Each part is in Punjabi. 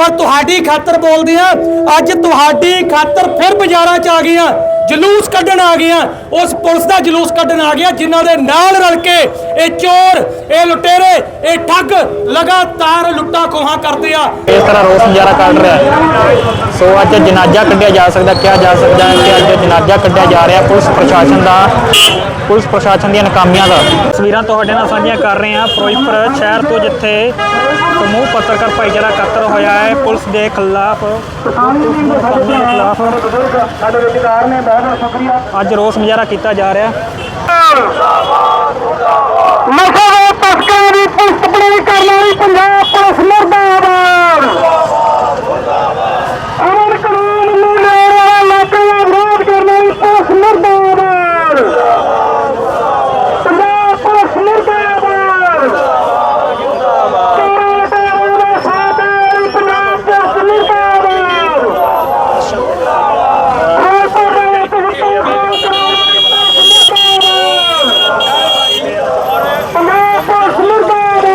ਪਰ ਤੁਹਾਡੀ ਖਾਤਰ ਬੋਲਦੇ ਆ, ਅੱਜ ਤੁਹਾਡੀ ਖਾਤਰ ਫਿਰ ਬਾਜ਼ਾਰਾਂ 'ਚ ਆ ਗਈਆਂ, ਜਲੂਸ ਕੱਢਣ ਆ ਗਈਆਂ, ਉਸ ਪੁਲਿਸ ਦਾ ਜਲੂਸ ਕੱਢਣ ਆ ਗਿਆ, ਜਿਨ੍ਹਾਂ ਦੇ ਨਾਲ ਰਲ ਕੇ ਇਹ ਚੋਰ, ਇਹ ਲੁਟੇਰੇ, ਇਹ ਠੱਗ ਲਗਾਤਾਰ ਲੁੱਟਾਂ ਖੋਹਾਂ ਕਰਦੇ ਆ। ਇਸ ਤਰ੍ਹਾਂ ਰੋਸ ਮੁਜ਼ਾਹਰਾ ਕੱਢ ਰਿਹਾ। ਸੋ ਅੱਜ ਜਨਾਜ਼ਾ ਕੱਢਿਆ ਜਾ ਸਕਦਾ ਕਿਹਾ ਜਾ ਸਕਦਾ ਹੈ ਕਿ ਅੱਜ ਜਨਾਜ਼ਾ ਕੱਢਿਆ ਜਾ ਰਿਹਾ ਪੁਲਿਸ ਪ੍ਰਸ਼ਾਸਨ ਦਾ ਪੁਲਿਸ ਪ੍ਰਸ਼ਾਸਨ ਦੀਆਂ ਨਾਕਾਮੀਆਂ ਦਾ। ਤਸਵੀਰਾਂ ਤੁਹਾਡੇ ਨਾਲ ਸਾਂਝੀਆਂ ਕਰ ਰਹੇ ਹਾਂ। ਫਿਰੋਜ਼ਪੁਰ ਸ਼ਹਿਰ ਤੋਂ ਜਿੱਥੇ ਸਮੂਹ ਪੱਤਰਕਾਰ ਭਾਈਚਾਰਾ ਇਕੱਤਰ ਹੋਇਆ ਹੈ ਪੁਲਿਸ ਦੇ ਖਿਲਾਫ ਸਾਡੇ ਰੁਜ਼ਗਾਰ ਨੇ ਬਹੁਤ ਸ਼ੁਕਰੀਆ ਅੱਜ ਰੋਸ ਮੁਜ਼ਾਹਰਾ ਕੀਤਾ ਜਾ ਰਿਹਾ। ਨਸ਼ਾ ਦੇ ਤਸਕਰਾਂ ਦੀ ਪੁਲਿਸ ਪੜਾਈ ਕਰਨ ਵਾਲੀ ਪੰਜਾਬ ਪੁਲਿਸ ਮੁਰਦਾਬਾਦ ਅਮਰ ਕਾਨੂੰਨ ਨੂੰ ਲੈਣ ਵਾਲੇ ਲੋਕਾਂ ਦਾ ਵਿਰੋਧ ਕਰਨ ਵਾਲੀ ਪੁਲਿਸ ਮੁਰਦਾਬਾਦ ਪੰਜਾਬ ਪੁਲਿਸ ਮੁਰਦਾਬਾਦ ਚੋਰਾਂ ਲੁਟੇਰਿਆਂ ਦੇ ਸਾਥ ਹੈ ਪੰਜਾਬ ਪੁਲਿਸ ਮੁਰਦਾਬਾਦ ਫਿਰੋਜ਼ਪੁਰ ਦੇ ਵਿੱਚ ਹੁਕਮ ਖਾਨ ਕਰਾਉਣ ਵਾਲੀ ਪੁਲਿਸ ਮੁਰਦਾਬਾਦ ਪੰਜਾਬ ਪੁਲਿਸ ਮੁਰਦਾਬਾਦ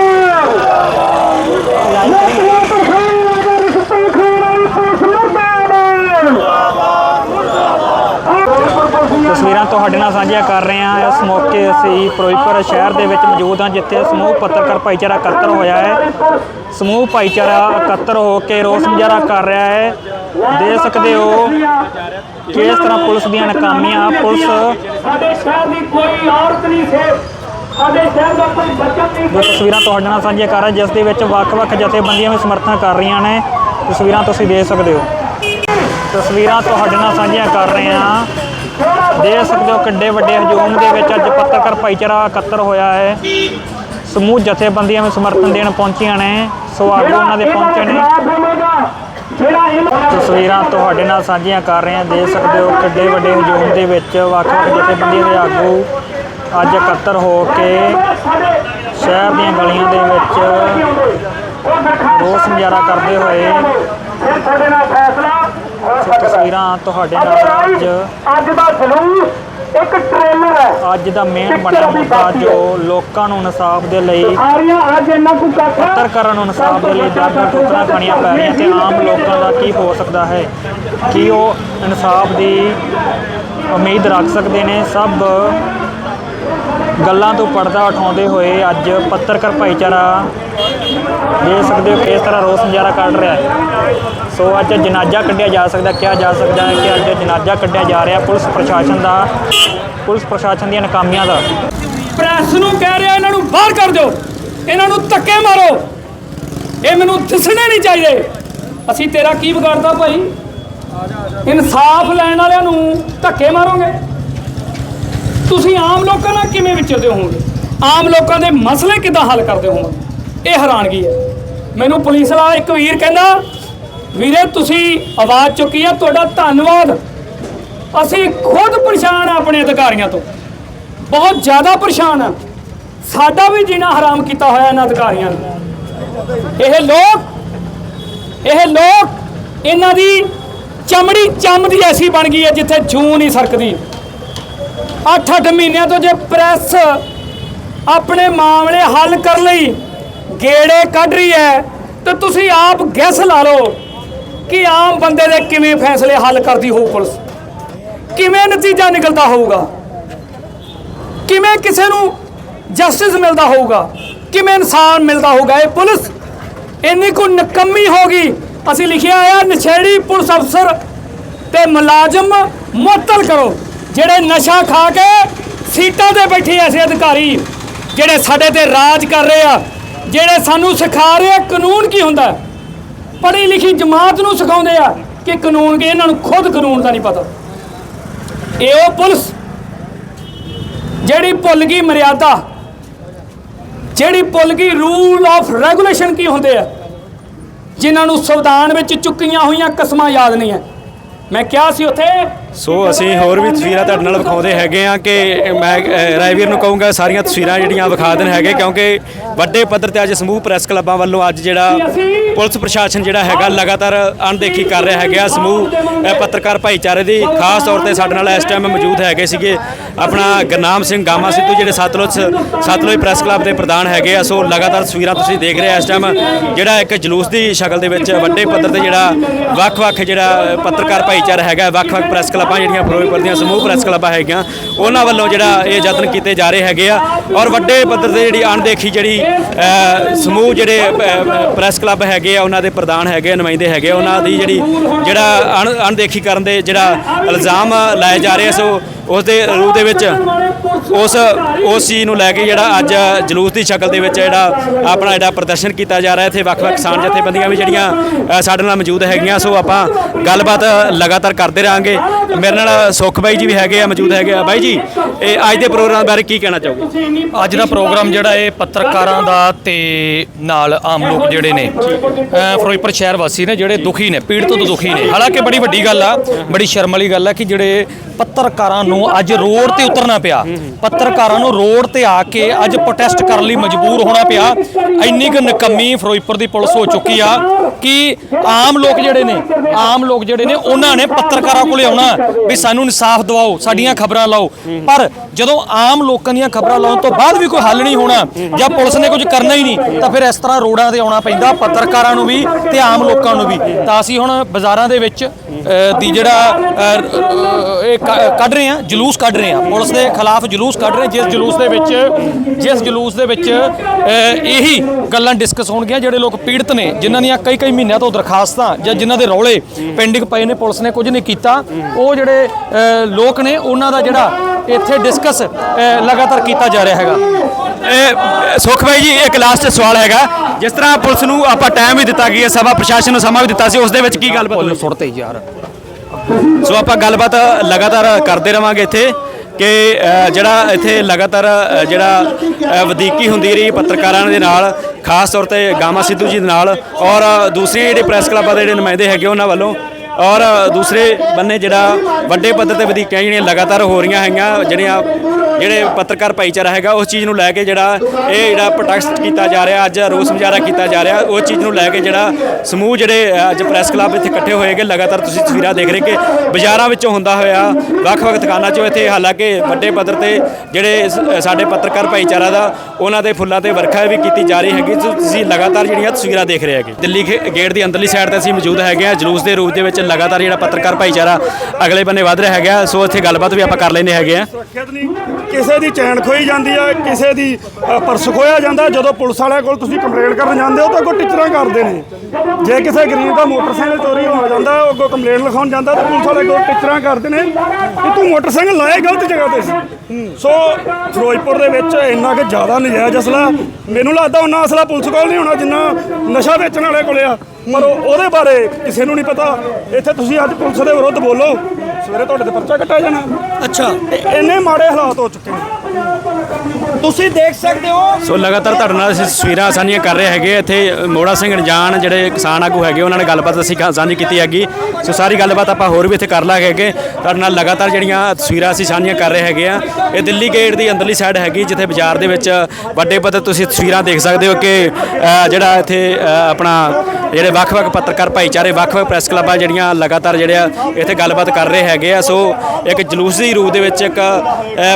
ਨੌਕਰੀਆਂ ਤੋਂ ਖਾਣ ਵਾਲੇ ਰਿਸ਼ਤੇ ਖਾਣ ਵਾਲੀ ਪੁਲਿਸ ਮੁਰਦਾਬਾਦ ਤਸਵੀਰਾਂ ਤੁਹਾਡੇ ਨਾਲ ਸਾਂਝੀਆਂ ਕਰ ਰਹੇ ਹਾਂ ਇਸ ਮੌਕੇ ਅਸੀਂ ਫਿਰੋਜ਼ਪੁਰ ਸ਼ਹਿਰ ਦੇ ਵਿੱਚ ਮੌਜੂਦ ਹਾਂ ਜਿੱਥੇ ਸਮੂਹ ਪੱਤਰਕਾਰ ਭਾਈਚਾਰਾ ਇਕੱਤਰ ਹੋਇਆ ਹੈ। ਸਮੂਹ ਭਾਈਚਾਰਾ ਇਕੱਤਰ ਹੋ ਕੇ ਰੋਸ ਮੁਜ਼ਾਹਰਾ ਕਰ ਰਿਹਾ ਹੈ। ਦੇ ਸਕਦੇ ਹੋ ਕਿ ਇਸ ਤਰ੍ਹਾਂ ਪੁਲਿਸ ਦੀਆਂ ਨਾਕਾਮੀਆਂ ਪੁਲਿਸ ਸਾਡੇ ਸ਼ਹਿਰ ਦੀ ਕੋਈ ਔਰਤ ਨਹੀਂ ਸੇਫ ਸਾਡੇ ਸ਼ਹਿਰ ਦਾ ਕੋਈ ਬੱਚਾ ਨਹੀਂ ਤਸਵੀਰਾਂ ਤੁਹਾਡੇ ਨਾਲ ਸਾਂਝੀਆਂ ਕਰ ਰਿਹਾ ਜਿਸ ਦੇ ਵਿੱਚ ਵੱਖ-ਵੱਖ ਜਥੇਬੰਦੀਆਂ ਵੀ ਸਮਰਥਨ ਕਰ ਰਹੀਆਂ ਨੇ। ਤਸਵੀਰਾਂ ਤੁਸੀਂ ਦੇਖ ਸਕਦੇ ਹੋ। ਤਸਵੀਰਾਂ ਤੁਹਾਡੇ ਨਾਲ ਸਾਂਝੀਆਂ ਕਰ ਰਹੇ ਹਾਂ। ਦੇਖ ਸਕਦੇ ਹੋ ਕਿੱਡੇ ਵੱਡੇ ਹਜੂਮ ਦੇ ਵਿੱਚ ਅੱਜ ਪੱਤਰਕਾਰ ਭਾਈਚਾਰਾ ਇਕੱਤਰ ਹੋਇਆ ਹੈ। ਸਮੂਹ ਜਥੇਬੰਦੀਆਂ ਵੀ ਸਮਰਥਨ ਦੇਣ ਪਹੁੰਚੀਆਂ ਨੇ। ਸੋ ਆਗੂ ਉਹਨਾਂ ਦੇ ਪਹੁੰਚੇ ਨੇ। ਤਸਵੀਰਾਂ ਤੁਹਾਡੇ ਨਾਲ ਸਾਂਝੀਆਂ ਕਰ ਰਹੇ ਹਾਂ। ਦੇਖ ਸਕਦੇ ਹੋ ਕਿੱਡੇ ਵੱਡੇ ਹਜੂਮ ਦੇ ਵਿੱਚ ਵੱਖ-ਵੱਖ ਜਥੇਬੰਦੀਆਂ ਦੇ ਆਗੂ ਅੱਜ ਇਕੱਤਰ ਹੋ ਕੇ ਸ਼ਹਿਰ ਦੀਆਂ ਗਲੀਆਂ ਦੇ ਵਿੱਚ ਰੋਸ ਮੁਜ਼ਾਹਰਾ ਕਰਦੇ ਹੋਏ। ਫਿਰ ਤੁਹਾਡੇ ਨਾਲ ਫੈਸਲਾ ਸੋ। ਤਸਵੀਰਾਂ ਤੁਹਾਡੇ ਨਾਲ ਅੱਜ ਅੱਜ ਦਾ ਜਲੂਸ ਇੱਕ ਟ੍ਰੇਲਰ ਹੈ। ਅੱਜ ਦਾ ਮੇਨ ਬਣਿਆ ਮੁੱਦਾ ਜੋ ਲੋਕਾਂ ਨੂੰ ਇਨਸਾਫ ਦੇ ਲਈ ਸਾਰੀਆਂ ਅੱਜ ਇੰਨਾ ਕੁ ਕੱਖ। ਪੱਤਰਕਾਰਾਂ ਨੂੰ ਇਨਸਾਫ ਦੇ ਲਈ ਦਰ ਠੋਕਰਾਂ ਖਾਣੀਆਂ ਪੈ ਰਹੀਆਂ ਤੇ ਆਮ ਲੋਕਾਂ ਦਾ ਕੀ ਹੋ ਸਕਦਾ ਹੈ? ਕੀ ਉਹ ਇਨਸਾਫ ਦੀ ਉਮੀਦ ਰੱਖ ਸਕਦੇ ਨੇ? ਸਭ ਗੱਲਾਂ ਤੋਂ ਪਰਦਾ ਉਠਾਉਂਦੇ ਹੋਏ ਅੱਜ ਪੱਤਰਕਾਰ ਭਾਈਚਾਰਾ ਦੇਖ ਸਕਦੇ ਹੋ ਕਿਸ ਤਰ੍ਹਾਂ ਰੋਸ ਮੁਜ਼ਾਹਰਾ ਕੱਢ ਰਿਹਾ ਹੈ। ਸੋ ਅੱਜ ਜਨਾਜ਼ਾ ਕੱਢਿਆ ਜਾ ਸਕਦਾ, ਕਿਹਾ ਜਾ ਸਕਦਾ ਹੈ ਕਿ ਅੱਜ ਜਨਾਜ਼ਾ ਕੱਢਿਆ ਜਾ ਰਿਹਾ ਪੁਲਿਸ ਪ੍ਰਸ਼ਾਸਨ ਦਾ, ਪੁਲਿਸ ਪ੍ਰਸ਼ਾਸਨ ਦੀਆਂ ਨਾਕਾਮੀਆਂ ਦਾ। ਪ੍ਰੈਸ ਨੂੰ ਕਹਿ ਰਿਹਾ ਇਹਨਾਂ ਨੂੰ ਬਾਹਰ ਕਰ ਦਿਓ, ਇਹਨਾਂ ਨੂੰ ਧੱਕੇ ਮਾਰੋ। ਇਹ ਮੈਨੂੰ ਦਿਸਣੇ ਨਹੀਂ ਚਾਹੀਦੇ। ਅਸੀਂ ਤੇਰਾ ਕੀ ਵਿਗਾੜਦਾ ਭਾਈ? ਇਨਸਾਫ ਲੈਣ ਵਾਲਿਆਂ ਨੂੰ ਧੱਕੇ ਮਾਰੋਗੇ? ਤੁਸੀਂ ਆਮ ਲੋਕਾਂ ਨਾਲ ਕਿਵੇਂ ਵਿਚਰਦੇ ਹੋਵੋਗੇ? ਆਮ ਲੋਕਾਂ ਦੇ ਮਸਲੇ ਕਿੱਦਾਂ ਹੱਲ ਕਰਦੇ ਹੋਵੋਗੇ? ਇਹ ਹੈਰਾਨਗੀ ਹੈ। ਮੈਨੂੰ ਪੁਲਿਸ ਵਾਲਾ ਇੱਕ ਵੀਰ ਕਹਿੰਦਾ ਵੀਰੇ, ਤੁਸੀਂ ਆਵਾਜ਼ ਚੁੱਕੀ ਆ, ਤੁਹਾਡਾ ਧੰਨਵਾਦ। ਅਸੀਂ ਖੁਦ ਪਰੇਸ਼ਾਨ ਆ ਆਪਣੇ ਅਧਿਕਾਰੀਆਂ ਤੋਂ। ਬਹੁਤ ਜ਼ਿਆਦਾ ਪਰੇਸ਼ਾਨ ਆ। ਸਾਡਾ ਵੀ ਜੀਣਾ ਹਰਾਮ ਕੀਤਾ ਹੋਇਆ ਇਹਨਾਂ ਅਧਿਕਾਰੀਆਂ ਨੇ। ਇਹ ਲੋਕ ਇਹ ਲੋਕ, ਇਹਨਾਂ ਦੀ ਚਮੜੀ ਚੰਮ ਦੀ ਐਸੀ ਬਣ ਗਈ ਹੈ ਜਿੱਥੇ ਜੂ ਨਹੀਂ ਸਰਕਦੀ। 8-8 ਮਹੀਨਿਆਂ ਤੋਂ ਜੇ ਪ੍ਰੈਸ ਆਪਣੇ ਮਾਮਲੇ ਹੱਲ ਕਰਨ ਲਈ ਗੇੜੇ ਕੱਢ ਰਹੀ ਹੈ, ਤੇ ਤੁਸੀਂ ਆਪ ਗੈਸ ਲਾ ਲਓ। ਕਿ ਆਮ ਬੰਦੇ ਦੇ ਕਿਵੇਂ ਫੈਸਲੇ ਹੱਲ ਕਰਦੀ ਹੋਊ ਪੁਲਿਸ? ਕਿਵੇਂ ਨਤੀਜਾ ਨਿਕਲਦਾ ਹੋਊਗਾ? ਕਿਵੇਂ ਕਿਸੇ ਨੂੰ ਜਸਟਿਸ ਮਿਲਦਾ ਹੋਊਗਾ? ਕਿਵੇਂ ਇਨਸਾਨ ਮਿਲਦਾ ਹੋਊਗਾ? ਇਹ ਪੁਲਿਸ ਇੰਨੀ ਕੁ ਨਕੰਮੀ ਹੋ ਗਈ। ਅਸੀਂ ਲਿਖਿਆ ਆ, ਨਸ਼ੇੜੀ ਪੁਲਿਸ ਅਫਸਰ ਤੇ ਮੁਲਾਜ਼ਮ ਮੁਅੱਤਲ ਕਰੋ। ਜਿਹੜੇ ਨਸ਼ਾ ਖਾ ਕੇ ਸੀਟਾਂ ਤੇ ਬੈਠੇ ਐਸੇ ਅਧਿਕਾਰੀ, ਜਿਹੜੇ ਸਾਡੇ ਤੇ ਰਾਜ ਕਰ ਰਹੇ ਆ, ਜਿਹੜੇ ਸਾਨੂੰ ਸਿਖਾ ਰਹੇ ਆ ਕਾਨੂੰਨ ਕੀ ਹੁੰਦਾ? ਪੜ੍ਹੀ ਲਿਖੀ ਜਮਾਤ ਨੂੰ ਸਿਖਾਉਂਦੇ ਆ ਕਿ ਕਾਨੂੰਨ ਕੀ ਇਹਨਾਂ ਨੂੰ ਖੁਦ ਕਾਨੂੰਨ ਦਾ ਨਹੀਂ ਪਤਾ। ਇਹ ਉਹ ਪੁਲਿਸ ਜਿਹੜੀ ਭੁੱਲ ਗਈ ਮਰਿਆਦਾ, ਜਿਹੜੀ ਭੁੱਲ ਗਈ ਰੂਲ ਆਫ ਰੈਗੂਲੇਸ਼ਨ ਕੀ ਹੁੰਦੇ ਆ, ਜਿਨ੍ਹਾਂ ਨੂੰ ਸੰਵਿਧਾਨ ਵਿੱਚ ਚੁੱਕੀਆਂ ਹੋਈਆਂ ਕਸਮਾਂ ਯਾਦ ਨਹੀਂ ਹੈ। ਮੈਂ ਕਿਹਾ ਸੀ ਉੱਥੇ ਸੋ ਅਸੀਂ ਹੋਰ ਵੀ ਤਸਵੀਰਾਂ ਤੁਹਾਡੇ ਨਾਲ ਵਿਖਾਉਂਦੇ ਹੈਗੇ ਆ ਕਿ ਮੈਂ ਰਾਏਵੀਰ ਨੂੰ ਕਹੂੰਗਾ ਸਾਰੀਆਂ ਤਸਵੀਰਾਂ ਜਿਹੜੀਆਂ ਵਿਖਾ ਦੇਣ ਹੈਗੇ, ਕਿਉਂਕਿ ਵੱਡੇ ਪੱਧਰ ਤੇ ਅੱਜ ਸਮੂਹ ਪ੍ਰੈਸ ਕਲੱਬਾਂ ਵੱਲੋਂ ਅੱਜ ਜਿਹੜਾ ਪੁਲਿਸ ਪ੍ਰਸ਼ਾਸਨ ਜਿਹੜਾ ਹੈਗਾ ਲਗਾਤਾਰ ਅਣਦੇਖੀ ਕਰ ਰਿਹਾ ਹੈਗਾ, ਸਮੂਹ ਪੱਤਰਕਾਰ ਭਾਈਚਾਰੇ ਦੀ ਖਾਸ ਤੌਰ ਤੇ ਸਾਡੇ ਨਾਲ ਇਸ ਟਾਈਮ ਮੌਜੂਦ ਹੈਗੇ ਸੀਗੇ। ਆਪਣਾ ਗਰਨਾਮ ਸਿੰਘ ਗਾਮਾ ਸਿੱਧੂ, ਜਿਹੜੇ ਸਤਲੁਜ ਸਤਲੁਜ ਪ੍ਰੈਸ ਕਲੱਬ ਦੇ ਪ੍ਰਧਾਨ ਹੈਗੇ ਆ। ਸੋ ਲਗਾਤਾਰ ਤਸਵੀਰਾਂ ਤੁਸੀਂ ਦੇਖ ਰਹੇ ਇਸ ਟਾਈਮ ਜਿਹੜਾ ਇੱਕ ਜਲੂਸ ਦੀ ਸ਼ਕਲ ਦੇ ਵਿੱਚ ਵੱਡੇ ਪੱਧਰ ਤੇ ਜਿਹੜਾ ਵੱਖ-ਵੱਖ ਜਿਹੜਾ ਪੱਤਰਕਾਰ ਭਾਈਚਾਰਾ ਹੈਗਾ, ਵੱਖ-ਵੱਖ ਪ੍ਰੈਸ ਕਲੱਬ ਜਿਹੜੀਆਂ ਫਿਰੋਜ਼ਪੁਰ ਦੀਆਂ ਸਮੂਹ ਪ੍ਰੈਸ ਕਲੱਬਾਂ ਹੈਗੀਆਂ ਉਹਨਾਂ ਵੱਲੋਂ ਜਿਹੜਾ ਇਹ ਯਤਨ ਕੀਤੇ ਜਾ ਰਹੇ ਹੈਗੇ ਆ ਔਰ ਵੱਡੇ ਪੱਧਰ ਤੇ ਜਿਹੜੀ ਅਣਦੇਖੀ ਜਿਹੜੀ ਸਮੂਹ ਜਿਹੜੇ ਅ, ਪ੍ਰੈਸ ਕਲੱਬ ਹੈਗੇ ਆ ਉਹਨਾਂ ਦੇ ਪ੍ਰਧਾਨ ਹੈਗੇ ਆ, ਨੁਮਾਇੰਦੇ ਹੈਗੇ ਆ, ਉਹਨਾਂ ਦੀ ਜਿਹੜੀ ਜਿਹੜਾ ਅਣ- ਅਣਦੇਖੀ ਕਰਨ ਦੇ ਜਿਹੜਾ ਇਲਜ਼ਾਮ ਲਾਏ ਜਾ ਰਹੇ ਆ ਸੋ ਉਸ ਦੇ ਰੂਪ ਦੇ ਵਿੱਚ ਉਸ ਉਸ ਚੀਜ਼ ਨੂੰ ਲੈ ਕੇ ਜਿਹੜਾ ਅੱਜ ਜਲੂਸ ਦੀ ਸ਼ਕਲ ਦੇ ਵਿੱਚ ਜਿਹੜਾ ਆਪਣਾ ਜਿਹੜਾ ਪ੍ਰਦਰਸ਼ਨ ਕੀਤਾ ਜਾ ਰਿਹਾ ਇੱਥੇ ਵੱਖ-ਵੱਖ ਕਿਸਾਨ ਜਥੇਬੰਦੀਆਂ ਵੀ ਜਿਹੜੀਆਂ ਸਾਡੇ ਨਾਲ ਮੌਜੂਦ ਹੈਗੀਆਂ ਸੋ ਆਪਾਂ ਗੱਲਬਾਤ ਲਗਾਤਾਰ ਕਰਦੇ ਰਹਾਂਗੇ। ਮੇਰੇ ਨਾਲ ਸੁਖ ਬਾਈ ਜੀ ਵੀ ਹੈਗੇ ਆ ਮੌਜੂਦ ਹੈਗੇ ਆ। ਬਾਈ ਜੀ ਇਹ ਅੱਜ ਦੇ ਪ੍ਰੋਗਰਾਮ ਬਾਰੇ ਕੀ ਕਹਿਣਾ ਚਾਹੋਗੇ? ਅੱਜ ਦਾ ਪ੍ਰੋਗਰਾਮ ਜਿਹੜਾ ਇਹ ਪੱਤਰਕਾਰਾਂ ਦਾ ਤੇ ਨਾਲ ਆਮ ਲੋਕ ਜਿਹੜੇ ਨੇ ਅਹ ਫਿਰੋਜ਼ਪੁਰ ਸ਼ਹਿਰ ਵਾਸੀ ਨੇ ਜਿਹੜੇ ਦੁਖੀ ਨੇ ਪੀੜਤ ਤੋਂ ਦੁਖੀ ਨੇ। ਹਾਲਾਂਕਿ ਬੜੀ ਵੱਡੀ ਗੱਲ ਆ ਬੜੀ ਸ਼ਰਮ ਵਾਲੀ ਗੱਲ ਆ ਕਿ ਜਿਹੜੇ ਪੱਤਰਕਾਰਾਂ ਨੂੰ ਅੱਜ ਰੋਡ ਤੇ ਉਤਰਨਾ ਪਿਆ ਪੱਤਰਕਾਰਾਂ ਨੂੰ ਰੋਡ ਤੇ ਆ ਕੇ ਅੱਜ ਪ੍ਰੋਟੈਸਟ ਕਰਨ ਲਈ ਮਜਬੂਰ ਹੋਣਾ ਪਿਆ। ਇੰਨੀ ਕੁ ਨਕਮੀ ਫਿਰੋਜ਼ਪੁਰ ਦੀ ਪੁਲਿਸ ਹੋ ਚੁੱਕੀ ਆ ਕਿ ਆਮ ਲੋਕ ਜਿਹੜੇ ਨੇ ਆਮ ਲੋਕ ਜਿਹੜੇ ਨੇ ਉਹਨਾਂ ਨੇ ਪੱਤਰਕਾਰਾਂ ਕੋਲੇ ਆਉਣਾ। ਵੀ ਸਾਨੂੰ ਇਨਸਾਫ ਦਿਵਾਓ, ਸਾਡੀਆਂ ਖਬਰਾਂ ਲਾਓ। ਪਰ ਜਦੋਂ ਆਮ ਲੋਕਾਂ ਦੀਆਂ ਖਬਰਾਂ ਲਾਉਣ ਤੋਂ ਬਾਅਦ ਵੀ ਕੋਈ ਹੱਲ ਨਹੀਂ ਹੋਣਾ ਜਾਂ ਪੁਲਿਸ ਨੇ ਕੁਝ ਕਰਨਾ ਹੀ ਨਹੀਂ, ਤਾਂ ਫਿਰ ਇਸ ਤਰ੍ਹਾਂ ਰੋਡਾਂ ਤੇ ਆਉਣਾ ਪੈਂਦਾ, ਪੱਤਰਕਾਰਾਂ ਨੂੰ ਵੀ ਤੇ ਆਮ ਲੋਕਾਂ ਨੂੰ ਵੀ। ਤਾਂ ਅਸੀਂ ਹੁਣ ਬਾਜ਼ਾਰਾਂ ਦੇ ਵਿੱਚ ਦੀ ਜਿਹੜਾ ਇਹ ਕ- ਕੱਢ ਰਹੇ ਆ ਜਲੂਸ ਕੱਢ ਰਹੇ ਆ ਪੁਲਿਸ ਦੇ ਖਿਲਾਫ ਜਲੂਸ ਕੱਢ ਰਹੇ ਜਿਸ ਜਲੂਸ ਦੇ ਵਿੱਚ, ਜਿਸ ਜਲੂਸ ਦੇ ਵਿੱਚ ਇਹੀ ਗੱਲਾਂ ਡਿਸਕਸ ਹੋਣਗੀਆਂ, ਜਿਹੜੇ ਲੋਕ ਪੀੜਤ ਨੇ, ਜਿਨ੍ਹਾਂ ਦੀਆਂ ਕਈ ਕਈ ਮਹੀਨਿਆਂ ਤੋਂ ਦਰਖਾਸਤਾਂ ਜਾਂ ਜਿਨ੍ਹਾਂ ਦੇ ਰੌਲੇ ਪੈਂਡਿੰਗ ਪਏ ਨੇ, ਪੁਲਿਸ ਨੇ ਕੁਝ ਨਹੀਂ ਕੀਤਾ, ਉਹ ਜਿਹੜੇ ਅ, ਲੋਕ ਨੇ ਉਹਨਾਂ ਦਾ ਜਿਹੜਾ ਇੱਥੇ ਡਿਸਕਸ ਲਗਾਤਾਰ ਕੀਤਾ ਜਾ ਰਿਹਾ ਹੈਗਾ। ਇਹ ਸੁਖ ਬਾਈ ਜੀ ਇੱਕ ਲਾਸਟ ਸਵਾਲ ਹੈਗਾ। ਜਿਸ ਤਰ੍ਹਾਂ ਪੁਲਿਸ ਨੂੰ ਆਪਾਂ ਟਾਈਮ ਵੀ ਦਿੱਤਾ ਗਿਆ ਸਭਾ ਪ੍ਰਸ਼ਾਸਨ ਨੂੰ ਸਮਾਂ ਵੀ ਦਿੱਤਾ ਸੀ ਉਸ ਦੇ ਵਿੱਚ ਕੀ ਗੱਲਬਾਤ ਹੋਈ? ਸੁੱਟਤੇ ਯਾਰ। ਸੋ ਆਪਾਂ ਗੱਲਬਾਤ ਲਗਾਤਾਰ ਕਰਦੇ ਰਵਾਂਗੇ ਇੱਥੇ ਕਿ ਜਿਹੜਾ ਇੱਥੇ ਲਗਾਤਾਰ ਜਿਹੜਾ ਵਧੀਕੀ ਹੁੰਦੀ ਰਹੀ ਪੱਤਰਕਾਰਾਂ ਦੇ ਨਾਲ ਖਾਸ ਤੌਰ ਤੇ ਗਾਮਾ ਸਿੱਧੂ ਜੀ ਦੇ ਨਾਲ ਔਰ ਦੂਸਰੇ ਜਿਹੜੇ ਪ੍ਰੈਸ ਕਲੱਬਾਂ ਦੇ ਜਿਹੜੇ ਨੁਮਾਇੰਦੇ ਹੈਗੇ ਉਹਨਾਂ ਵੱਲੋਂ ਔਰ ਦੂਸਰੇ ਬੰਨੇ ਜਿਹੜਾ ਵੱਡੇ ਪੱਧਰ ਤੇ ਵਧੀਕਾਂ ਜਿਹੜੀਆਂ ਲਗਾਤਾਰ ਹੋ ਰਹੀਆਂ ਹੈਗੀਆਂ, ਜਿਹੜੀਆਂ, ਜਿਹੜੇ ਪੱਤਰਕਾਰ ਭਾਈਚਾਰਾ ਹੈਗਾ, ਉਸ ਚੀਜ਼ ਨੂੰ ਲੈ ਕੇ ਜਿਹੜਾ ਇਹ ਜਿਹੜਾ ਪ੍ਰੋਟੈਸਟ ਕੀਤਾ ਜਾ ਰਿਹਾ, ਅੱਜ ਰੋਸ ਮੁਜ਼ਾਹਰਾ ਕੀਤਾ ਜਾ ਰਿਹਾ, ਉਸ ਚੀਜ਼ ਨੂੰ ਲੈ ਕੇ ਜਿਹੜਾ ਸਮੂਹ ਜਿਹੜੇ ਅੱਜ ਪ੍ਰੈਸ ਕਲੱਬ ਇੱਥੇ ਇਕੱਠੇ ਹੋਏਗੇ, ਲਗਾਤਾਰ ਤੁਸੀਂ ਤਸਵੀਰਾਂ ਦੇਖ ਰਹੇ ਕਿ ਬਾਜ਼ਾਰਾਂ ਵਿੱਚੋਂ ਹੁੰਦਾ ਹੋਇਆ ਵੱਖ-ਵੱਖ ਦੁਕਾਨਾਂ 'ਚੋਂ ਇੱਥੇ, ਹਾਲਾਂਕਿ ਵੱਡੇ ਪੱਧਰ ਤੇ ਜਿਹੜੇ ਸਾਡੇ ਪੱਤਰਕਾਰ ਭਾਈਚਾਰਾ ਦਾ, ਉਹਨਾਂ ਦੇ ਫੁੱਲਾਂ ਤੇ ਵਰਖਾ ਵੀ ਕੀਤੀ ਜਾ ਰਹੀ ਹੈਗੀ ਸੋ ਤੁਸੀਂ ਲਗਾਤਾਰ ਜਿਹੜੀਆਂ ਤਸਵੀਰਾਂ ਦੇਖ ਰਹੇ ਹੈਗੇ। ਦਿੱਲੀ ਗੇ- ਗੇਟ ਦੀ ਅੰਦਰਲੀ ਸਾਈਡ ਤੇ ਅਸੀਂ ਮੌਜੂਦ ਹੈਗੇ ਆ ਜਲੂਸ ਦੇ ਰੂਪ ਦੇ ਵਿੱਚ ਲਗਾਤਾਰ ਜਿਹੜਾ ਪੱਤਰਕਾਰ ਭਾਈਚਾਰਾ ਅਗਲੇ ਬੰਨੇ ਵਧ ਰਿਹਾ ਹੈਗਾ ਸੋ ਇੱਥੇ ਗੱਲਬਾਤ ਵੀ ਆਪਾਂ ਕਰ ਲੈਂਦੇ ਹੈਗੇ ਆ ਸੁਰੱਖਿਅਤ ਨਹੀਂ ਕਿਸੇ ਦੀ ਚੈਨ ਖੋਈ ਜਾਂਦੀ ਆ ਕਿਸੇ ਦੀ ਅ, ਪਰਸ ਖੋਇਆ ਜਾਂਦਾ ਜਦੋਂ ਪੁਲਿਸ ਵਾਲਿਆਂ ਕੋਲ ਤੁਸੀਂ ਕੰਪਲੇਂਟ ਕਰਨ ਜਾਂਦੇ ਹੋ ਤਾਂ ਅੱਗੋਂ ਟਿਚਰਾਂ ਕਰਦੇ ਨੇ। ਜੇ ਕਿਸੇ ਗਰੀਬ ਦਾ ਮੋਟਰਸਾਈਕਲ ਚੋਰੀ ਹੋ ਜਾਂਦਾ ਉਹ ਅੱਗੋਂ ਕੰਪਲੇਂਟ ਲਿਖਾਉਣ ਜਾਂਦਾ ਤਾਂ ਪੁਲਿਸ ਵਾਲੇ ਕੋਲ ਟਿਚਰਾਂ ਕਰਦੇ ਨੇ ਕਿ ਤੂੰ ਮੋਟਰਸਾਈਕਲ ਲਾਇਆ ਗਲਤ ਜਗ੍ਹਾ ਤੇ। ਸੀ ਸੋ ਫਿਰੋਜ਼ਪੁਰ ਦੇ ਵਿੱਚ ਇੰਨਾ ਕਿ ਜ਼ਿਆਦਾ ਨਜਾਇਜ਼ ਅਸਲਾ ਮੈਨੂੰ ਲੱਗਦਾ ਉਹਨਾਂ ਅਸਲਾ ਪੁਲਿਸ ਕੋਲ ਨਹੀਂ ਹੋਣਾ ਜਿੰਨਾ ਨਸ਼ਾ ਵੇਚਣ ਵਾਲੇ ਕੋਲੇ ਆ। ਪਰ ਉਹ- ਉਹਦੇ ਬਾਰੇ ਕਿਸੇ ਨੂੰ ਨਹੀਂ ਪਤਾ। ਇੱਥੇ ਤੁਸੀਂ ਅੱਜ ਪੁਲਿਸ ਦੇ ਵਿਰੁੱਧ ਬੋਲੋ। ਸਵੇਰੇ ਤੁਹਾਡੇ ਤੇ ਪਰਚਾ ਕੱਟਿਆ ਜਾਣਾ। ਅੱਛਾ। ਇੰਨੇ ਮਾੜੇ ਹਾਲਾਤ ਹੋ ਚੁੱਕੇ ਨੇ। ਤੁਸੀਂ ਦੇਖ ਸਕਦੇ ਹੋ। ਸੋ ਲਗਾਤਾਰ ਤੁਹਾਡੇ ਨਾਲ ਅਸੀਂ ਤਸਵੀਰਾਂ ਸਾਂਝੀਆਂ ਕਰ ਰਹੇ ਹੈਗੇ। ਇੱਥੇ ਮੋੜਾ ਸਿੰਘ ਅਣਜਾਣ ਜਿਹੜੇ ਕਿਸਾਨ ਆਗੂ ਹੈਗੇ ਉਹਨਾਂ ਨੇ ਗੱਲਬਾਤ ਅਸੀਂ ਸਾਂਝੀ ਕੀਤੀ ਹੈਗੀ। ਸੋ ਸਾਰੀ ਗੱਲਬਾਤ ਆਪਾਂ ਹੋਰ ਵੀ ਇੱਥੇ ਕਰ ਲਾਂਗੇ ਹੈਗੇ ਤੁਹਾਡੇ ਨਾਲ ਲਗਾਤਾਰ ਜਿਹੜੀਆਂ ਤਸਵੀਰਾਂ ਅਸੀਂ ਸਾਂਝੀਆਂ ਕਰ ਰਹੇ ਹੈਗੇ ਆ ਇਹ ਦਿੱਲੀ ਗੇਟ ਦੀ ਅੰਦਰਲੀ ਸਾਈਡ ਹੈਗੀ ਜਿੱਥੇ ਬਾਜ਼ਾਰ ਦੇ ਵਿੱਚ ਵੱਡੇ ਪੱਧਰ ਤੁਸੀਂ ਤਸਵੀਰਾਂ ਦੇਖ ਸਕਦੇ ਹੋ ਕਿ ਜਿਹੜਾ ਇੱਥੇ ਆਪਣਾ ਜਿਹੜੇ ਵੱਖ-ਵੱਖ ਪੱਤਰਕਾਰ ਭਾਈਚਾਰੇ, ਵੱਖ-ਵੱਖ ਪ੍ਰੈਸ ਕਲੱਬਾਂ ਜਿਹੜੀਆਂ ਲਗਾਤਾਰ ਜਿਹੜੇ ਆ ਇੱਥੇ ਗੱਲਬਾਤ ਕਰ ਰਹੇ ਹੈਗੇ ਆ। ਸੋ ਇੱਕ ਜਲੂਸ ਦੀ ਰੂਪ ਦੇ ਵਿੱਚ ਇੱਕ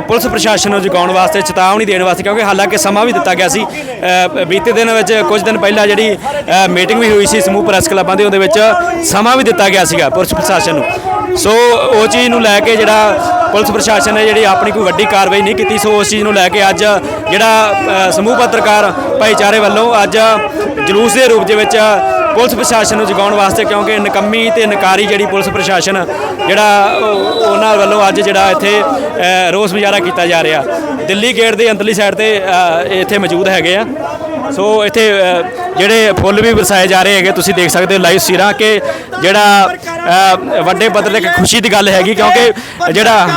ਪੁਲਿਸ ਪ੍ਰਸ਼ਾਸਨ ਨੂੰ ਜਗਾਉਣ ਵਾਸਤੇ ਚੇਤਾਵਨੀ ਦੇਣ ਵਾਸਤੇ, ਕਿਉਂਕਿ ਹਾਲਾਂਕਿ ਸਮਾਂ ਵੀ ਦਿੱਤਾ ਗਿਆ ਸੀ ਬੀਤੇ ਦਿਨ ਵਿੱਚ ਕੁਝ ਦਿਨ ਪਹਿਲਾਂ ਜਿਹੜੀ ਮੀਟਿੰਗ ਵੀ ਹੋਈ ਸੀ ਸਮੂਹ ਪ੍ਰੈਸ ਕਲੱਬਾਂ ਦੇ, ਉਹਦੇ ਵਿੱਚ ਸਮਾਂ ਵੀ ਦਿੱਤਾ ਗਿਆ ਸੀਗਾ ਪੁਲਿਸ ਪ੍ਰਸ਼ਾਸਨ ਨੂੰ। ਸੋ ਉਹ ਚੀਜ਼ ਨੂੰ ਲੈ ਕੇ ਜਿਹੜਾ ਪੁਲਿਸ ਪ੍ਰਸ਼ਾਸਨ ਨੇ ਜਿਹੜੀ ਆਪਣੀ ਕੋਈ ਵੱਡੀ ਕਾਰਵਾਈ ਨਹੀਂ ਕੀਤੀ, ਸੋ ਉਸ ਚੀਜ਼ ਨੂੰ ਲੈ ਕੇ ਅੱਜ ਜਿਹੜਾ ਸਮੂਹ ਪੱਤਰਕਾਰ ਭਾਈਚਾਰੇ ਵੱਲੋਂ ਅੱਜ ਜਲੂਸ ਦੇ ਰੂਪ ਦੇ ਵਿੱਚ ਪੁਲਿਸ ਪ੍ਰਸ਼ਾਸਨ ਨੂੰ ਜਗਾਉਣ ਵਾਸਤੇ, ਕਿਉਂਕਿ ਨਕੰਮੀ ਤੇ ਨਕਾਰੀ ਜਿਹੜੀ ਪੁਲਿਸ ਪ੍ਰਸ਼ਾਸਨ ਜਿਹੜਾ ਉਹਨਾਂ ਵੱਲੋਂ ਅੱਜ ਜਿਹੜਾ ਇੱਥੇ ਰੋਸ ਮੁਜ਼ਾਹਰਾ ਕੀਤਾ ਜਾ ਰਿਹਾ। ਦਿੱਲੀ ਗੇਟ ਦੇ ਅੰਦਰਲੀ ਸਾਈਡ ਤੇ ਇੱਥੇ ਮੌਜੂਦ ਹੈਗੇ ਆ। ਸੋ ਇੱਥੇ ਜਿਹੜੇ ਫੁੱਲ ਵੀ ਵਰਸਾਏ ਜਾ ਰਹੇ ਹੈਗੇ, ਤੁਸੀਂ ਦੇਖ ਸਕਦੇ ਹੋ ਲਾਈਵ ਸੀਰਾ ਕਿ ਜਿਹੜਾ ਵੱਡੇ ਪੱਧਰ ਤੇ ਇੱਕ ਖੁਸ਼ੀ ਦੀ ਗੱਲ ਹੈਗੀ, ਕਿਉਂਕਿ ਜਿਹੜਾ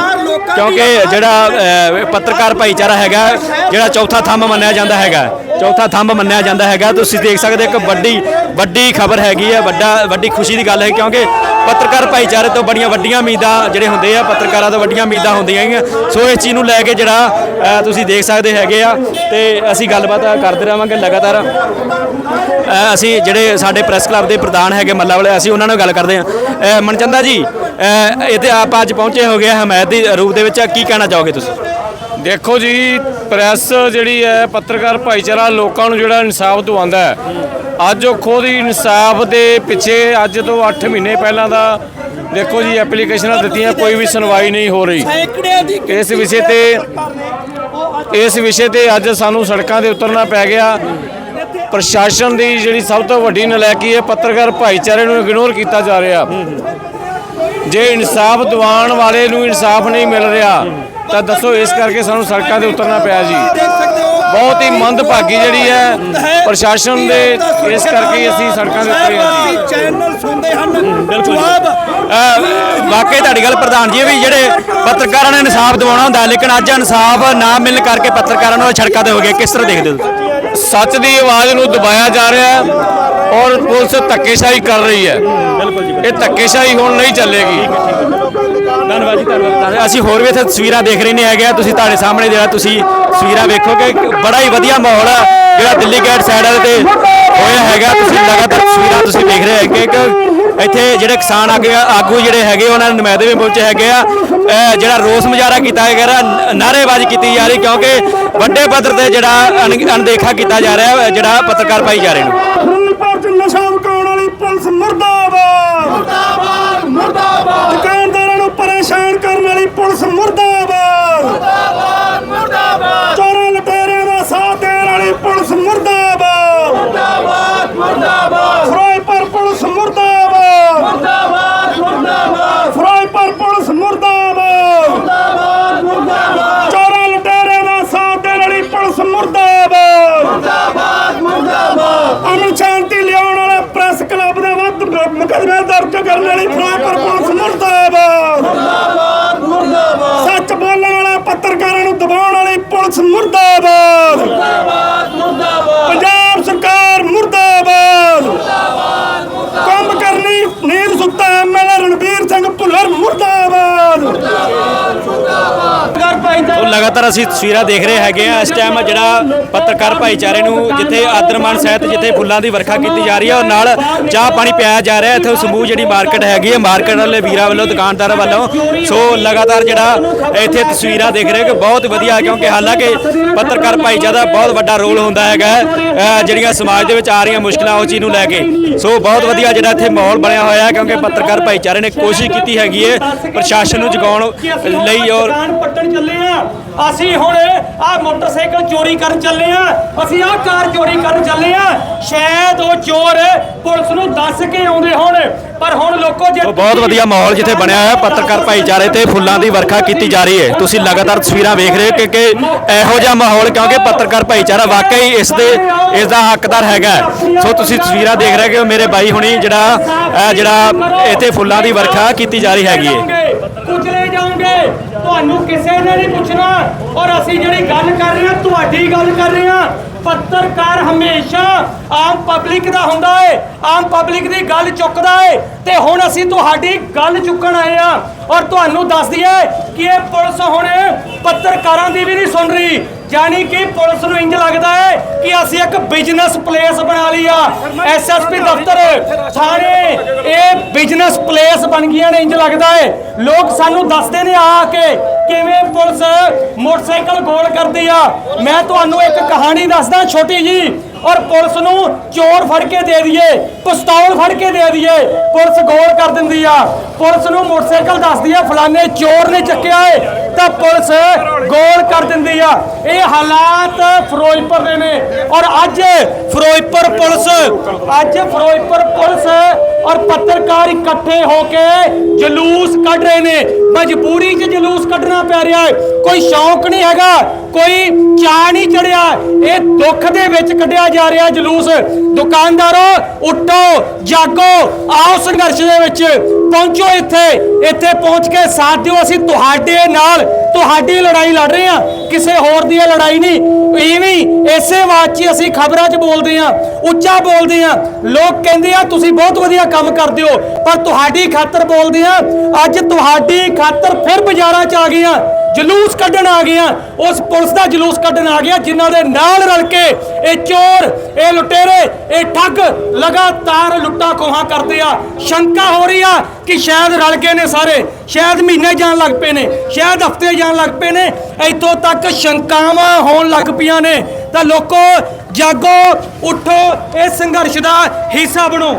ਕਿਉਂਕਿ ਜਿਹੜਾ ਪੱਤਰਕਾਰ ਭਾਈਚਾਰਾ ਹੈਗਾ, ਜਿਹੜਾ ਚੌਥਾ ਥੰਮ ਮੰਨਿਆ ਜਾਂਦਾ ਹੈਗਾ, ਚੌਥਾ ਥੰਬ ਮੰਨਿਆ ਜਾਂਦਾ ਹੈਗਾ, ਤੁਸੀਂ ਦੇਖ ਸਕਦੇ ਇੱਕ ਵੱਡੀ ਵੱਡੀ ਖਬਰ ਹੈਗੀ ਹੈ, ਵੱਡਾ, ਵੱਡੀ ਖੁਸ਼ੀ ਦੀ ਗੱਲ ਹੈ, ਕਿਉਂਕਿ ਪੱਤਰਕਾਰ ਭਾਈਚਾਰੇ ਤੋਂ ਬੜੀਆਂ ਵੱਡੀਆਂ ਉਮੀਦਾਂ ਜਿਹੜੇ ਹੁੰਦੇ ਆ, ਪੱਤਰਕਾਰਾਂ ਤੋਂ ਵੱਡੀਆਂ ਉਮੀਦਾਂ ਹੁੰਦੀਆਂ ਹੈਗੀਆਂ। ਸੋ ਇਸ ਚੀਜ਼ ਨੂੰ ਲੈ ਕੇ ਜਿਹੜਾ ਤੁਸੀਂ ਦੇਖ ਸਕਦੇ ਹੈਗੇ ਆ, ਤੇ ਅਸੀਂ ਗੱਲਬਾਤ ਕਰਦੇ ਰਹਾਂਗੇ ਲਗਾਤਾਰ। ਅਸੀਂ ਜਿਹੜੇ ਸਾਡੇ ਪ੍ਰੈਸ ਕਲੱਬ ਦੇ ਪ੍ਰਧਾਨ ਹੈਗੇ ਮੱਲਾ ਵਾਲੇ ਅਸੀਂ ਉਹਨਾਂ ਨਾਲ ਗੱਲ ਕਰਦੇ ਹਾਂ। ਮਨਚੰਦਾ ਜੀ ਅ, ਇਹ ਤੇ ਆਪਾਂ ਅੱਜ ਪਹੁੰਚੇ ਹੋ ਗਏ ਹਮਾਇਤ ਦੇ ਰੂਪ ਦੇ ਵਿੱਚ। ਕੀ ਕਹਿਣਾ ਚਾਹੋਗੇ ਤੁਸੀਂ? ਦੇਖੋ ਜੀ ਪ੍ਰੈਸ ਜਿਹੜੀ ਹੈ ਪੱਤਰਕਾਰ ਭਾਈਚਾਰਾ ਲੋਕਾਂ ਨੂੰ ਜਿਹੜਾ ਇਨਸਾਫ ਦਵਾਉਂਦਾ ਹੈ। ਅੱਜ ਉਹ ਖੁਦ ਹੀ ਇਨਸਾਫ ਦੇ ਪਿੱਛੇ ਅੱਜ ਤੋਂ 8 ਮਹੀਨੇ ਪਹਿਲਾਂ ਦਾ ਦੇਖੋ ਜੀ ਐਪਲੀਕੇਸ਼ਨਾਂ ਦਿੱਤੀਆਂ ਕੋਈ ਵੀ ਸੁਣਵਾਈ ਨਹੀਂ ਹੋ ਰਹੀ। ਇਸ ਵਿਸ਼ੇ ਤੇ ਇਸ ਵਿਸ਼ੇ ਤੇ ਅੱਜ ਸਾਨੂੰ ਸੜਕਾਂ ਤੇ ਉਤਰਨਾ ਪੈ ਗਿਆ। ਪ੍ਰਸ਼ਾਸਨ ਦੀ ਜਿਹੜੀ ਸਭ ਤੋਂ ਵੱਡੀ ਨਲਾਇਕੀ ਹੈ ਪੱਤਰਕਾਰ ਭਾਈਚਾਰੇ ਨੂੰ ਇਗਨੋਰ ਕੀਤਾ ਜਾ ਰਿਹਾ। ਜੇ ਇਨਸਾਫ ਦਿਵਾਉਣ ਵਾਲੇ ਨੂੰ ਇਨਸਾਫ ਨਹੀਂ ਮਿਲ ਰਿਹਾ ਤਾਂ ਦੱਸੋ ਇਸ ਕਰਕੇ ਸਾਨੂੰ ਸੜਕਾਂ ਤੇ ਉਤਰਨਾ ਪਿਆ ਜੀ। ਬਹੁਤ ਹੀ ਮੰਦਭਾਗੀ ਜਿਹੜੀ ਹੈ ਪ੍ਰਸ਼ਾਸਨ ਦੇ ਇਸ ਕਰਕੇ ਅਸੀਂ ਸੜਕਾਂ ਤੇ ਉਤਰੇ ਹਾਂ ਜੀ। ਚੈਨਲ ਸੁਣਦੇ ਹਨ ਅ, ਵਾਕਈ ਤੁਹਾਡੀ ਗੱਲ ਪ੍ਰਧਾਨ ਜੀ ਵੀ ਜਿਹੜੇ ਪੱਤਰਕਾਰਾਂ ਨੇ ਇਨਸਾਫ ਦਿਵਾਉਣਾ ਹੁੰਦਾ ਲੇਕਿਨ ਅੱਜ ਇਨਸਾਫ ਨਾ ਮਿਲਣ ਕਰਕੇ ਪੱਤਰਕਾਰਾਂ ਨੂੰ ਸੜਕਾਂ ਤੇ ਹੋ ਗਏ ਕਿਸ ਤਰ੍ਹਾਂ ਦੇਖਦੇ ਹੋ ਤੁਸੀਂ? ਸੱਚ ਦੀ ਆਵਾਜ਼ ਨੂੰ ਦਬਾਇਆ ਜਾ ਰਿਹਾ ਹੈ ਔਰ ਪੁਲਿਸ ਧੱਕੇਸ਼ਾਹੀ ਕਰ ਰਹੀ ਹੈ। ਇਹ ਧੱਕੇਸ਼ਾਹੀ ਹੁਣ ਨਹੀਂ ਚੱਲੇਗੀ। ਧੰਨਵਾਦ ਜੀ ਧੰਨਵਾਦ। ਅਸੀਂ ਹੋਰ ਵੀ ਇੱਥੇ ਤਸਵੀਰਾਂ ਦੇਖ ਰਹੇ ਨੇ ਹੈਗੇ ਆ। ਤੁਸੀਂ ਤੁਹਾਡੇ ਸਾਹਮਣੇ ਜਿਹੜਾ ਤੁਸੀਂ ਤਸਵੀਰਾਂ ਵੇਖੋਗੇ ਬੜਾ ਹੀ ਵਧੀਆ ਮਾਹੌਲ ਆ। ਜਿਹੜਾ ਦਿੱਲੀ ਗੇਟ ਸਾਈਡ ਵਾਲੇ ਤੇ ਹੋਇਆ ਹੈਗਾ। ਤੁਸੀਂ ਲਗਾਤਾਰ ਤਸਵੀਰਾਂ ਤੁਸੀਂ ਦੇਖ ਰਹੇ ਹੈਗੇ ਕਿ ਇੱਥੇ ਜਿਹੜੇ ਕਿਸਾਨ ਆਗੂ ਆਗੂ ਜਿਹੜੇ ਹੈਗੇ ਉਹਨਾਂ ਦੇ ਨੁਮਾਇੰਦੇ ਵੀ ਪਹੁੰਚੇ ਹੈਗੇ ਆ। ਜਿਹੜਾ ਰੋਸ ਮੁਜ਼ਾਹਰਾ ਕੀਤਾ ਗਿਆ ਰਾ ਨਾਅਰੇਬਾਜ਼ੀ ਕੀਤੀ ਜਾ ਰਹੀ, ਕਿਉਂਕਿ ਵੱਡੇ ਪੱਧਰ ਤੇ ਜਿਹੜਾ ਅਣ- ਅਣਦੇਖਾ ਕੀਤਾ ਜਾ ਰਿਹਾ, ਜਿਹੜਾ ਪੱਤਰਕਾਰ ਭਾਈਚਾਰੇ ਨੂੰ। ਫਿਰੋਜ਼ਪੁਰ ਚ ਨਸ਼ਾ ਵਿਕਾਉਣ ਵਾਲੀ ਪੁਲਿਸ ਮੁਰਦਾਬਾਦ ਮੁਰਦਾਬਾਦ ਮੁਰਦਾਬਾਦ ਦੁਕਾਨਦਾਰਾਂ ਨੂੰ ਪਰੇਸ਼ਾਨ ਕਰਨ ਵਾਲੀ ਪੁਲਿਸ ਮੁਰਦਾਬਾਦ ਮੁਰਦਾਬਾਦ ਮੁਰਦਾਬਾਦ ਚੋਰਾਂ ਲੁਟੇਰਿਆਂ ਦਾ ਸਾਥ ਦੇਣ ਵਾਲੀ ਪੁਲਿਸ ਮੁਰਦਾਬਾਦ ਮੁਰਦਾਬਾਦ ਮੁਰਦਾਬਾਦ ਫਿਰੋਜ਼ਪੁਰ ਪੁਲਿਸ ਮੁਰਦਾਬਾਦ ਮੁਰਦਾਬਾਦ ਮੁਰਦਾਬਾਦ ਫਿਰੋਜ਼ਪੁਰ ਪੁਲਿਸ ਮੁਰਦਾਬਾਦ ਮੁਰਦਾਬਾਦ ਮੁਰਦਾਬਾਦ ਚੋਰਾਂ ਲੁਟੇਰਿਆਂ ਦਾ ਸਾਥ ਦੇਣ ਵਾਲੀ ਪੁਲਿਸ ਮੁਰਦਾਬਾਦ ਅਮਨ ਸ਼ਾਂਤੀ ਲਿਆਉਣ ਵਾਲਾ ਪ੍ਰੈਸ ਕਲੱਬ ਦੇ ਵੱਧ ਮੁਕਦਮੇ ਦਰਜ ਕਰਨ ਵਾਲੀ ਫਿਰੋਜ਼ਪੁਰ ਪੁਲਿਸ ਮੁਰਦਾਬਾਦ ਮੁਰਦਾਬਾਦ ਮੁਰਦਾਬਾਦ ਸੱਚ ਬੋਲਣ ਵਾਲੇ ਪੱਤਰਕਾਰਾਂ ਨੂੰ ਦਬਾਉਣ ਵਾਲੀ ਪੁਲਿਸ ਮੁਰਦਾਬਾਦ ਮੁਰਦਾਬਾਦ ਮੁਰਦਾਬਾਦ ਪੰਜਾਬ ਸਰਕਾਰ ਮੁਰਦਾਬਾਦ ਮੁਰਦਾਬਾਦ ਕੰਮ ਕਰਨੀ ਨੀਂਦ ਸੁੱਤਾ ਐਮਐਲਏ ਰਣਬੀਰ ਸਿੰਘ ਭੁੱਲਰ ਮੁਰਦਾਬਾਦ ਉਹ ਲਗਾਤਾਰ ਅਸੀਂ ਤਸਵੀਰਾਂ ਦੇਖ ਰਹੇ ਹੈਗੇ ਆ। ਇਸ ਟਾਈਮ ਜਿਹੜਾ ਪੱਤਰਕਾਰ ਭਾਈਚਾਰੇ ਨੂੰ ਜਿੱਥੇ ਆਦਰਮਾਨ ਸਹਿਤ ਜਿੱਥੇ ਫੁੱਲਾਂ ਦੀ ਵਰਖਾ ਕੀਤੀ ਜਾ ਰਹੀ ਹੈ ਔਰ ਨਾਲ ਚਾਹ ਪਾਣੀ ਪਿਆਇਆ ਜਾ ਰਿਹਾ ਇੱਥੇ ਸਮੂਹ ਜਿਹੜੀ ਮਾਰਕੀਟ ਹੈਗੀ ਹੈ, ਮਾਰਕੀਟ ਵਾਲੇ ਵੀਰਾਂ ਵੱਲੋਂ, ਦੁਕਾਨਦਾਰਾਂ ਵੱਲੋਂ। ਸੋ ਲਗਾਤਾਰ ਜਿਹੜਾ ਇੱਥੇ ਤਸਵੀਰਾਂ ਦੇਖ ਰਹੇ ਕਿ ਬਹੁਤ ਵਧੀਆ, ਕਿਉਂਕਿ ਹਾਲਾਂਕਿ ਪੱਤਰਕਾਰ ਭਾਈਚਾਰੇ ਦਾ ਬਹੁਤ ਵੱਡਾ ਰੋਲ ਹੁੰਦਾ ਹੈਗਾ ਜਿਹੜੀਆਂ ਸਮਾਜ ਦੇ ਵਿੱਚ ਆ ਰਹੀਆਂ ਮੁਸ਼ਕਲਾਂ ਉਹ ਚੀਜ਼ ਨੂੰ ਲੈ ਕੇ। ਸੋ ਬਹੁਤ ਵਧੀਆ ਜਿਹੜਾ ਇੱਥੇ ਮਾਹੌਲ ਬਣਿਆ ਹੋਇਆ ਹੈ, ਕਿਉਂਕਿ ਪੱਤਰਕਾਰ ਭਾਈਚਾਰੇ ਨੇ ਕੋਸ਼ਿਸ਼ ਕੀਤੀ ਹੈਗੀ ਹੈ ਪ੍ਰਸ਼ਾਸਨ ਨੂੰ ਜਗਾਉਣ ਲਈ ਔਰ ਪੱਟਣ ਚੱਲੇ ਆ। ਅਸੀਂ ਹੁਣ ਆ ਮੋਟਰਸਾਈਕਲ ਚੋਰੀ ਕਰਨ ਚੱਲੇ ਆ। ਅਸੀਂ ਆ ਕਾਰ ਚੋਰੀ ਕਰਨ ਚੱਲੇ ਆ। ਸ਼ਾਇਦ ਉਹ ਚੋਰ ਪੁਲਿਸ ਨੂੰ ਦੱਸ ਕੇ ਆਉਂਦੇ ਹੋਣ। ਪਰ ਹੁਣ ਲੋਕੋ ਜੇ ਬਹੁਤ ਵਧੀਆ ਮਾਹੌਲ ਜਿੱਥੇ ਬਣਿਆ ਹੋਇਆ। ਪੱਤਰਕਾਰ ਭਾਈਚਾਰੇ ਤੇ ਫੁੱਲਾਂ ਦੀ ਵਰਖਾ ਕੀਤੀ ਜਾ ਰਹੀ ਹੈ। ਤੁਸੀਂ ਲਗਾਤਾਰ ਤਸਵੀਰਾਂ ਵੇਖ ਰਹੇ ਹੋ ਕਿ ਕਿ ਇਹੋ ਜਿਹਾ ਮਾਹੌਲ ਕਿਉਂਕਿ ਪੱਤਰਕਾਰ ਭਾਈਚਾਰਾ ਵਾਕਈ ਇਸ ਦੇ ਇਸ ਦਾ ਹੱਕਦਾਰ ਹੈਗਾ। ਸੋ ਤੁਸੀਂ ਤਸਵੀਰਾਂ ਦੇਖ ਰਹੇ ਹੋ ਮੇਰੇ ਬਾਈ ਹੁਣੀ ਜਿਹੜਾ ਜਿਹੜਾ ਇੱਥੇ ਫੁੱਲਾਂ ਦੀ ਵਰਖਾ ਕੀਤੀ ਜਾ ਰਹੀ ਹੈਗੀ ਹੈ। ਕੁਚਲੇ ਜਾਓਗੇ। ਤੁਹਾਨੂੰ ਕਿਸੇ ਨੇ ਨਹੀਂ ਪੁੱਛਣਾ। ਔਰ ਅਸੀਂ ਜਿਹੜੀ ਗੱਲ ਕਰ ਰਹੇ ਹਾਂ, ਤੁਹਾਡੀ ਗੱਲ ਕਰ ਰਹੇ ਹਾਂ। ਪੱਤਰਕਾਰ ਹਮੇਸ਼ਾ ਆਮ ਪਬਲਿਕ ਦਾ ਹੁੰਦਾ ਏ, ਆਮ ਪਬਲਿਕ ਦੀ ਗੱਲ ਚੁੱਕਦਾ ਏ। ਤੇ ਹੁਣ ਅਸੀਂ ਤੁਹਾਡੀ ਗੱਲ ਚੁੱਕਣ ਆਏ ਆ ਔਰ ਤੁਹਾਨੂੰ ਦੱਸ ਦਈਏ ਕਿ ਇਹ ਪੁਲਿਸ ਹੁਣ ਪੱਤਰਕਾਰਾਂ ਦੀ ਵੀ ਨਹੀਂ ਸੁਣ ਰਹੀ। ਯਾਨੀ ਕਿ ਪੁਲਿਸ ਨੂੰ ਇੰਜ ਲੱਗਦਾ ਹੈ ਕਿ ਅਸੀਂ ਇੱਕ ਬਿਜ਼ਨਸ ਪਲੇਸ ਬਣਾ ਲਈ ਆ। ਐਸਐਸਪੀ ਦਫ਼ਤਰ, ਥਾਣੇ, ਇਹ ਬਿਜ਼ਨਸ ਪਲੇਸ ਬਣ ਗਈਆਂ ਨੇ, ਇੰਜ ਲੱਗਦਾ ਹੈ। ਲੋਕ ਸਾਨੂੰ ਦੱਸਦੇ ਨੇ ਆ ਕੇ ਕਿਵੇਂ ਪੁਲਿਸ ਮੋਟਰਸਾਈਕਲ ਗੋਲ ਕਰਦੀ ਆ। ਮੈਂ ਤੁਹਾਨੂੰ ਇੱਕ ਕਹਾਣੀ ਦੱਸਦਾ, ਛੋਟੀ ਜੀ ਔਰ ਪੁਲਿਸ ਨੂੰ ਚੋਰ ਫੜ ਕੇ ਦੇ ਦਈਏ, ਪਿਸਤੌਲ ਫੜ ਕੇ ਦੇ ਦਈਏ, ਪੁਲਿਸ ਗੋਲ ਕਰ ਦਿੰਦੀ ਆ। ਪੁਲਿਸ ਨੂੰ ਮੋਟਰਸਾਈਕਲ ਦੱਸਦੀ ਆ, ਫਲਾਣੇ ਚੋਰ ਨੇ ਚੱਕਿਆ ਏ, ਤਾਂ ਪੁਲਿਸ ਗੋਲ ਕਰ ਦਿੰਦੀ ਆ। ਇਹ ਹਾਲਾਤ ਫਿਰੋਜ਼ਪੁਰ ਦੇ ਨੇ। ਔਰ ਅੱਜ ਫਿਰੋਜ਼ਪੁਰ ਪੁਲਿਸ, ਅੱਜ ਫਿਰੋਜ਼ਪੁਰ ਪੁਲਿਸ ਔਰ ਪੱਤਰਕਾਰ ਇਕੱਠੇ ਹੋ ਕੇ ਜਲੂਸ ਕੱਢ ਰਹੇ ਨੇ। ਮਜਬੂਰੀ 'ਚ ਜਲੂਸ ਕੱਢਣਾ ਪੈ ਰਿਹਾ ਹੈ। ਕੋਈ ਸ਼ੌਂਕ ਨਹੀਂ ਹੈਗਾ, ਕੋਈ ਚਾਹ ਨਹੀਂ ਚੜਿਆ। ਇਹ ਦੁੱਖ ਦੇ ਵਿੱਚ ਕੱਢਿਆ ਜਾ ਰਿਹਾ ਜਲੂਸ। ਦੁਕਾਨਦਾਰੋ, ਉੱਠੋ, ਜਾਗੋ, ਆਓ ਸੰਘਰਸ਼ ਦੇ ਵਿੱਚ। ਪਹੁੰਚੋ ਇੱਥੇ। ਇੱਥੇ ਪਹੁੰਚ ਕੇ ਸਾਥ ਦਿਓ। ਅਸੀਂ ਤੁਹਾਡੇ ਨਾਲ ਤੁਹਾਡੀ ਲੜਾਈ ਲੜ ਰਹੇ ਆ ਕਿਸੇ ਹੋਰ ਦੀ ਲੜਾਈ ਨਹੀਂ। ਇਵੇਂ ਇਸੇ ਆਵਾਜ਼ 'ਚ ਅਸੀਂ ਖਬਰਾਂ 'ਚ ਬੋਲਦੇ ਆ ਉੱਚਾ ਬੋਲਦੇ ਆ ਲੋਕ ਕਹਿੰਦੇ ਆ, ਤੁਸੀਂ ਬਹੁਤ ਵਧੀਆ ਕੰਮ ਕਰਦੇ ਹੋ, ਪਰ ਤੁਹਾਡੀ ਖਾਤਰ ਬੋਲਦੇ ਆ ਅੱਜ ਤੁਹਾਡੀ ਖਾਤਰ ਫਿਰ ਬਾਜ਼ਾਰਾਂ 'ਚ ਆ ਗਏ ਆ ਜਲੂਸ ਕੱਢਣ ਆ ਗਏ ਆ ਉਸ ਪੁਲਿਸ ਦਾ ਜਲੂਸ ਕੱਢਣ ਆ ਗਿਆ, ਜਿਨ੍ਹਾਂ ਦੇ ਨਾਲ ਰਲ ਕੇ ਇਹ ਚੋਰ, ਇਹ ਲੁਟੇਰੇ, ਇਹ ਠੱਗ ਲਗਾਤਾਰ ਲੁੱਟਾਂ ਖੋਹਾਂ ਕਰਦੇ ਆ। ਸ਼ੰਕਾ ਹੋ ਰਹੀ ਆ ਕਿ ਸ਼ਾਇਦ ਰਲ ਗਏ ਨੇ ਸਾਰੇ। ਸ਼ਾਇਦ ਮਹੀਨੇ ਜਾਣ ਲੱਗ ਪਏ ਨੇ, ਸ਼ਾਇਦ ਹਫ਼ਤੇ ਜਾਣ ਲੱਗ ਪਏ ਨੇ। ਇੱਥੋਂ ਤੱਕ ਸ਼ੰਕਾਵਾਂ ਹੋਣ ਲੱਗ ਪਈਆਂ ਨੇ। ਤਾਂ ਲੋਕੋ, ਜਾਗੋ, ਉਠੋ ਇਸ ਸੰਘਰਸ਼ ਦਾ ਹਿੱਸਾ ਬਣੋ।